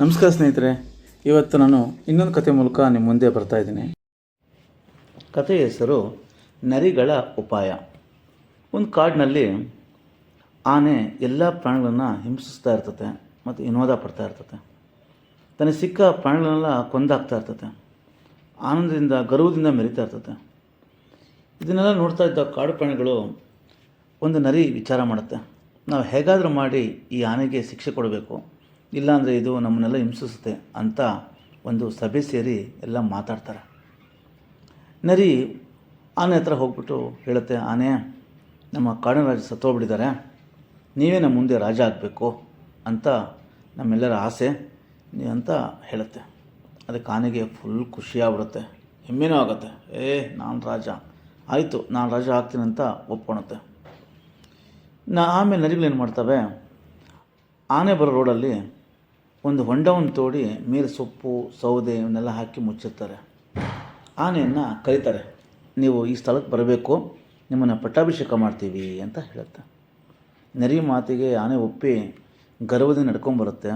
ನಮಸ್ಕಾರ ಸ್ನೇಹಿತರೆ, ಇವತ್ತು ನಾನು ಇನ್ನೊಂದು ಕತೆ ಮೂಲಕ ನಿಮ್ಮ ಮುಂದೆ ಬರ್ತಾ ಇದ್ದೀನಿ. ಕಥೆಯ ಹೆಸರು ನರಿಗಳ ಉಪಾಯ. ಒಂದು ಕಾಡಿನಲ್ಲಿ ಆನೆ ಎಲ್ಲ ಪ್ರಾಣಿಗಳನ್ನು ಹಿಂಸಿಸ್ತಾ ಇರ್ತದೆ ಮತ್ತು ವಿನೋದ ಪಡ್ತಾ ಇರ್ತದೆ ತನಗೆ ಸಿಕ್ಕ ಪ್ರಾಣಿಗಳನ್ನೆಲ್ಲ ಕೊಂದಾಗ್ತಾ ಇರ್ತದೆ ಆನಂದದಿಂದ, ಗರ್ವದಿಂದ ಮೆರಿತಾ ಇರ್ತದೆ ಇದನ್ನೆಲ್ಲ ನೋಡ್ತಾ ಇದ್ದ ಕಾಡು ಪ್ರಾಣಿಗಳು ಒಂದು ನರಿ ವಿಚಾರ ಮಾಡುತ್ತೆ. ನಾವು ಹೇಗಾದರೂ ಮಾಡಿ ಈ ಆನೆಗೆ ಶಿಕ್ಷೆ ಕೊಡಬೇಕು. ಇಲ್ಲಾಂದರೆ ಇದು ನಮ್ಮನ್ನೆಲ್ಲ ಹಿಂಸಿಸುತ್ತೆ ಅಂತ ಒಂದು ಸಭೆ ಸೇರಿ ಎಲ್ಲ ಮಾತಾಡ್ತಾರೆ. ನರಿ ಆನೆ ಹತ್ರ ಹೋಗ್ಬಿಟ್ಟು ಹೇಳುತ್ತೆ, ಆನೆ, ನಮ್ಮ ಕಾಡಿನ ರಾಜ ಸತ್ತೋಗ್ಬಿಟ್ಟಿದ್ದಾರೆ. ನೀವೇ ನಮ್ಮ ಮುಂದೆ ರಾಜ ಆಗಬೇಕು ಅಂತ ನಮ್ಮೆಲ್ಲರ ಆಸೆ ಅಂತ ಹೇಳುತ್ತೆ. ಅದಕ್ಕೆ ಆನೆಗೆ ಫುಲ್ ಖುಷಿಯಾಗ್ಬಿಡುತ್ತೆ. ಹೆಮ್ಮೆನೂ ಆಗುತ್ತೆ. ಏ, ನಾನು ರಾಜ. ಆಯಿತು, ನಾನು ರಾಜ ಆಗ್ತೀನಿ ಅಂತ ಒಪ್ಕೊಳುತ್ತೆ. ನಾ ಆಮೇಲೆ ನರಿಗಳೇನು ಮಾಡ್ತವೆ, ಆನೆ ಬರೋ ರೋಡಲ್ಲಿ ಒಂದು ಹೊಂಡವನ್ನು ತೋಡಿ ಮೇಲೆ ಸೊಪ್ಪು, ಸೌದೆ ಇವನ್ನೆಲ್ಲ ಹಾಕಿ ಮುಚ್ಚಿರ್ತಾರೆ. ಆನೆಯನ್ನು ಕರೀತಾರೆ. ನೀವು ಈ ಸ್ಥಳಕ್ಕೆ ಬರಬೇಕು, ನಿಮ್ಮನ್ನು ಪಟ್ಟಾಭಿಷೇಕ ಮಾಡ್ತೀವಿ ಅಂತ ಹೇಳುತ್ತೆ. ನರಿ ಮಾತಿಗೆ ಆನೆ ಒಪ್ಪಿ ಗರ್ವದಿಂದ ನಡ್ಕೊಂಬರುತ್ತೆ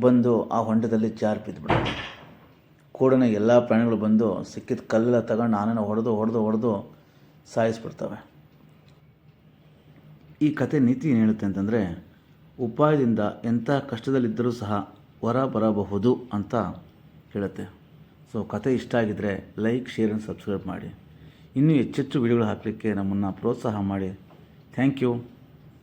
ಬಂದು ಆ ಹೊಂಡದಲ್ಲಿ ಜಾರ್ ಬಿದ್ದುಬಿಡುತ್ತೆ ಕೂಡನೆ ಎಲ್ಲ ಪ್ರಾಣಿಗಳು ಬಂದು ಸಿಕ್ಕಿದ ಕಲ್ಲೆಲ್ಲ ತಗೊಂಡು ಆನೆನ ಹೊಡೆದು ಹೊಡೆದು ಹೊಡೆದು ಸಾಯಿಸ್ಬಿಡ್ತವೆ. ಈ ಕತೆ ನೀತಿ ಏನು ಹೇಳುತ್ತೆ ಅಂತಂದರೆ ಉಪಾಯದಿಂದ ಎಂಥ ಕಷ್ಟದಲ್ಲಿದ್ದರೂ ಸಹ ಹೊರ ಬರಬಹುದು ಅಂತ ಹೇಳುತ್ತೆ. ಸೊ ಕತೆ ಇಷ್ಟ ಆಗಿದ್ದರೆ ಲೈಕ್ ಶೇರ್ ಆ್ಯಂಡ್ ಸಬ್ಸ್ಕ್ರೈಬ್ ಮಾಡಿ. ಇನ್ನೂ ಹೆಚ್ಚೆಚ್ಚು ವಿಡಿಯೋಗಳು ಹಾಕಲಿಕ್ಕೆ ನಮ್ಮನ್ನು ಪ್ರೋತ್ಸಾಹ ಮಾಡಿ. Thank you